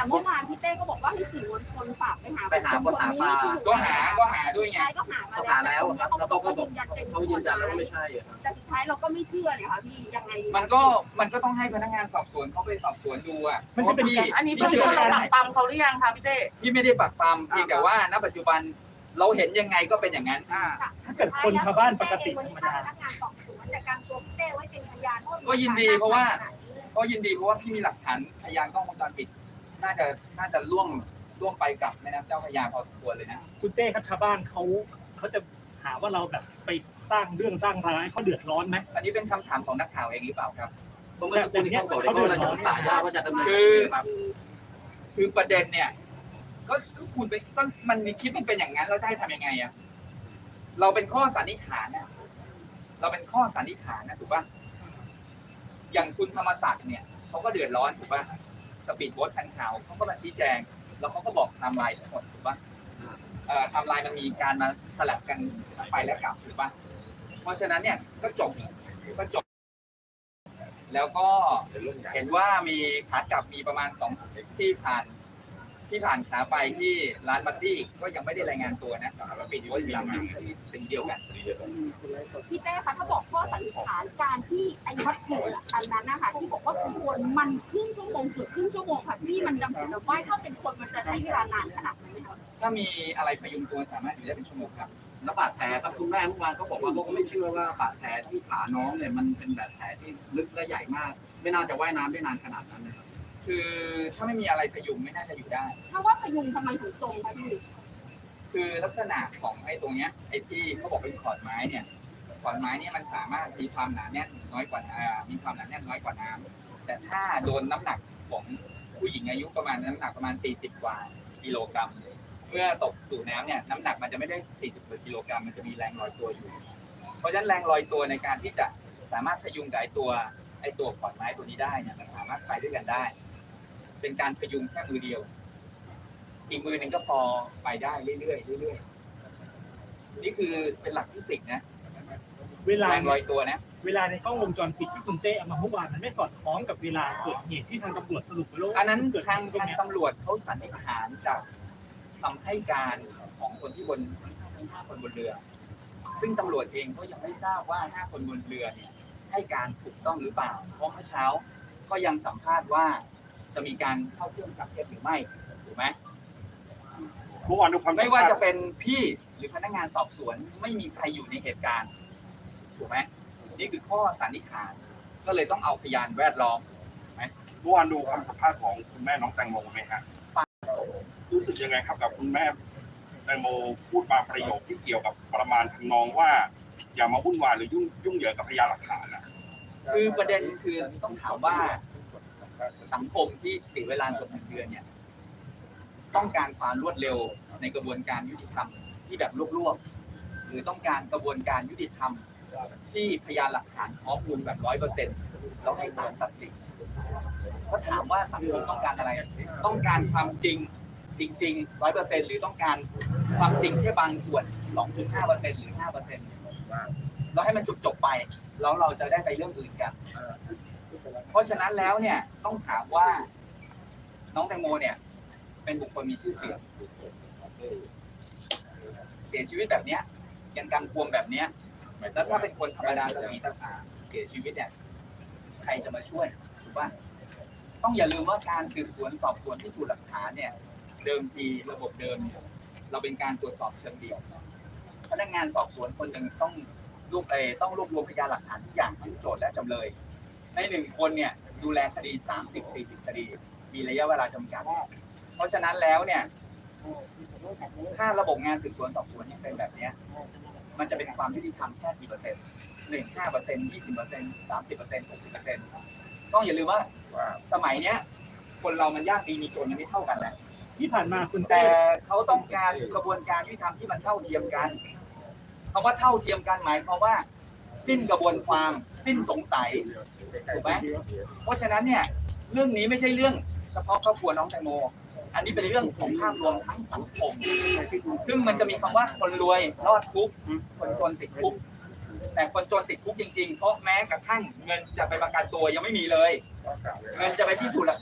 แต่เมื่อวานพี่เต้ก็บอกว่าให้สื่อมวลชนฝากไปหาไปหาคนหาปลาก็หาก็หาด้วยไง ใช่ก็หามาเขาหาแล้วครับแล้วเขาก็บอกยืนยันเป็นเขายืนยันแล้วว่าไม่ใช่อะครับแต่สุดท้ายเราก็ไม่เชื่อเนี่ยค่ะพี่ยังไงมันก็มันก็ต้องให้พนักงานสอบสวนเขาไปสอบสวนดูอะมันจะเป็นพี่การอันนี้เบื้องต้นเราปักปั๊มเขาหรือยังคะพี่เต้พี่ไม่ได้ปักปำเพียงแต่ว่าณปัจจุบันเราเห็นยังไงก็เป็นอย่างนั้นอ่าถ้าเกิดคนชาวบ้านปกติธรรมดาพนักงานสอบสวนแต่การตัวพี่เต้ไว้เป็นพยานก็ยินดีเพราะว่าก็ยินดีเพราะว่าพี่มีหลักฐานพยานกล้องวงจรปิด น่าจะน่าจะล่วงล่วงไปกับแม่น้ำเจ้าพระยาพอสมควรเลยนะคุณเต้ครับชาวบ้านเขาเขาจะหาว่าเราแบบไปสร้างเรื่องสร้างราวให้เขาเดือดร้อนไหม อันนี้เป็นคำถามของนักข่าวเองหรือเปล่าครับเพราะเมื่อสักครู่นี้เขาบอกเลยว่าเราจะประสานญาติว่าจะดำเนินคือครับคือประเด็นเนี่ย ก็ก็คุณไปต้นมันมีคลิปมันเป็นอย่างนั้นเราจะให้ทำยังไงอะเราเป็นข้อสันนิษฐานนะเราเป็นข้อสันนิษฐานนะถูกป่ะอย่างคุณธรรมศักดิ์เนี่ยเขาก็เดือดร้อนถูกป่ะ สปีดโบ๊ทคันขาวเขาก็มาชี้แจง แล้วเขาก็บอกไทม์ไลน์ทั้งหมดถูกป่ะเอ่อไทม์ไลน์มันมีการมาสลับกันไปและกลับถูกป่ะเพราะฉะนั้นเนี่ยก็จบก็จบ แล้วก็เห็นว่ามีขากลับมีประมาณสองที่ผ่านที่ผ่านขาไปที่ร้านบัตตี้ก็ยังไม่ได้รายงานตัวนะกับปิดอยู่ว่าอยู่ที่สิ่งเดียวกันพี่เต้คะถ้าบอกข้อ วัตถุอันนั้นนะคะที่บอกว่าคนมันครึ่งชั่วโมงเกือบครึ่งชั่วโมงค่ะที่มันดำผุดำว่ายถ้าเป็นคนมันจะใช้เวลานานขนาดไหนคะถ้ามีอะไรพยุงตัวสามารถอยู่ได้เป็นชั่วโมงครับแล้วบาดแผลครับคุณแม่เมื่อวานเขาบอกว่าเขาก็ไม่เชื่อว่าบาดแผลที่ขาน้องเนี่ยมันเป็นบาดแผลที่ลึกและใหญ่มาก ไม่น่าจะว่ายน้ำได้นานขนาดนั้นนะครับคือถ้าไม่มีอะไรพยุงไม่น่าจะอยู่ได้ ถ้าว่าพยุงทำไมถึงตรงคะพี่คือลักษณะของไอ้ตรงเนี้ยไอ้ที่เขาบอกเป็นขอนไม้เนี่ย ขอนไม้เนี่ยมันสามารถมีความหนาแน่นน้อยกว่าอ่ามีความหนาแน่นน้อยกว่าน้ำแต่ถ้าโดนน้ำหนักของผู้หญิงอายุประมาณน้ำหนักประมาณ 40 กว่ากิโลกรัมเมื่อตกสู่น้ำเนี่ยน้ำหนักมันจะไม่ได้ 40กว่ากิโลกรัมมันจะมีแรงลอยตัวอยู่ เพราะฉะนั้นแรงลอยตัวในการที่จะสามารถพยุงไอตัวไอตัวขอนไม้ตัวนี้ได้เนี่ยมันสามารถไปด้วยกันได้ เป็นการพยุงแค่มือเดียว อีกมือหนึ่งก็พอไปได้เรื่อยๆเรื่อยๆนี่คือเป็นหลักฟิสิกส์นะ เวลา แรงลอยตัวนะ เวลาในกล้องวงจรปิดที่คุณเต้เอามาเมื่อวานมันไม่สอดคล้องกับเวลาเกิดเหตุที่ทางตำรวจสรุปไว้แล้วอันนั้นเกิดทางตรงทางเนี้ยตำรวจเขาสันนิษฐานจากคำให้การของคนที่บนทั้งห้าคนบนเรือ ซึ่งตำรวจเองก็ยังไม่ทราบว่าห้าคนบนเรือเนี่ยให้การถูกต้องหรือเปล่า เพราะเมื่อเช้าก็ยังสัมภาษณ์ว่าจะมีการเข้าเครื่องจับเท็จหรือไม่ถูกไหมผู้อ่านดูความไม่ว่าจะเป็นพี่หรือพนักงานสอบสวนไม่มีใครอยู่ในเหตุการณ์ ถูกไหมนี่คือข้อสันนิษฐาน ก็เลยต้องเอาพยานแวดล้อมผู้อ่านดูคำสัมภาษณ์ของคุณแม่น้องแตงโมไหมฮะรู้สึกยังไงครับกับคุณแม่แตงโมพูดมาประโยคที่เกี่ยวกับประมาณทำนองว่า อย่ามาวุ่นวายหรือยุ่งยุ่งเหยิงกับพยานหลักฐานนะคือประเด็นคือต้องถามว่าสังคมที่เสียเวลาเกือบหนึ่งเดือนเนี่ย ต้องการความรวดเร็วในกระบวนการยุติธรรมที่แบบรวบๆหรือต้องการกระบวนการยุติธรรม ที่พยานหลักฐานพร้อมมูลแบบร้อยเปอร์เซ็นต์แล้วให้ศาลตัดสินก็ถามว่าสังคมต้องการอะไร ต้องการความจริงจริงๆร้อยเปอร์เซ็นต์หรือต้องการความจริงแค่บางส่วนสองจุดห้าเปอร์เซ็นต์หรือห้าเปอร์เซ็นต์แล้วให้มันจบๆไป แล้วเราจะได้ไปเรื่องอื่นกัน เพราะฉะนั้นแล้วเนี่ยต้องถามว่าน้องแตงโมเนี่ย เป็นบุคคลมีชื่อเสียงเสียชีวิตแบบเนี้ยยังกังควมแบบเนี้ย แล้วถ้าเป็นคนธรรมดาตาสีตาสาเสียชีวิตเนี่ย ใครจะมาช่วยถูกป่ะต้องอย่าลืมว่าการสืบสวนสอบสวนพิสูจน์หลักฐานเนี่ย เดิมทีระบบเดิมเนี่ยเราเป็นการตรวจสอบเชิงเดียวพนักงานสอบสวนคนหนึ่งต้องรวบเออต้องรวบรวมพยานหลักฐานทุกอย่างทั้งโจทย์และจำเลย ในหนึ่งคนเนี่ย ดูแลคดีสามสิบสี่สิบคดี มีระยะเวลาจำกัดเพราะฉะนั้นแล้วเนี่ยถ้าระบบงานสืบสวนสอบสวนยังเป็นแบบเนี้ย มันจะเป็นความยุติธรรมแค่กี่เปอร์เซ็นต์หนึ่งห้าเปอร์เซ็นต์ยี่สิบเปอร์เซ็นต์สามสิบเปอร์เซ็นต์หกสิบเปอร์เซ็นต์ต้องอย่าลืมว่าสมัยเนี้ย คนเรามันยากดีมีจนมันไม่เท่ากันนะที่ผ่านมาคุณแต่เต้เขาต้องการกระบวนการยุติธรรมที่มันเท่าเทียมกันคำว่าเท่าเทียมกันหมายความว่า สิ้นกระบวนความสิ้นสงสัยถูกไหมเพราะฉะนั้นเนี่ย เรื่องนี้ไม่ใช่เรื่อง เฉพาะครอบครัวน้องแตงโม อันนี้เป็นเรื่องของภาพรวมทั้งสังคม ซึ่งมันจะมีคำว่าคนรวยรอดคุก คนจนติดคุก แต่คนจนติดคุกจริงๆ เพราะแม้กระทั่งเงินจะไปประกันตัวยังไม่มีเลย เงินจะไปพิสูจน์หลัก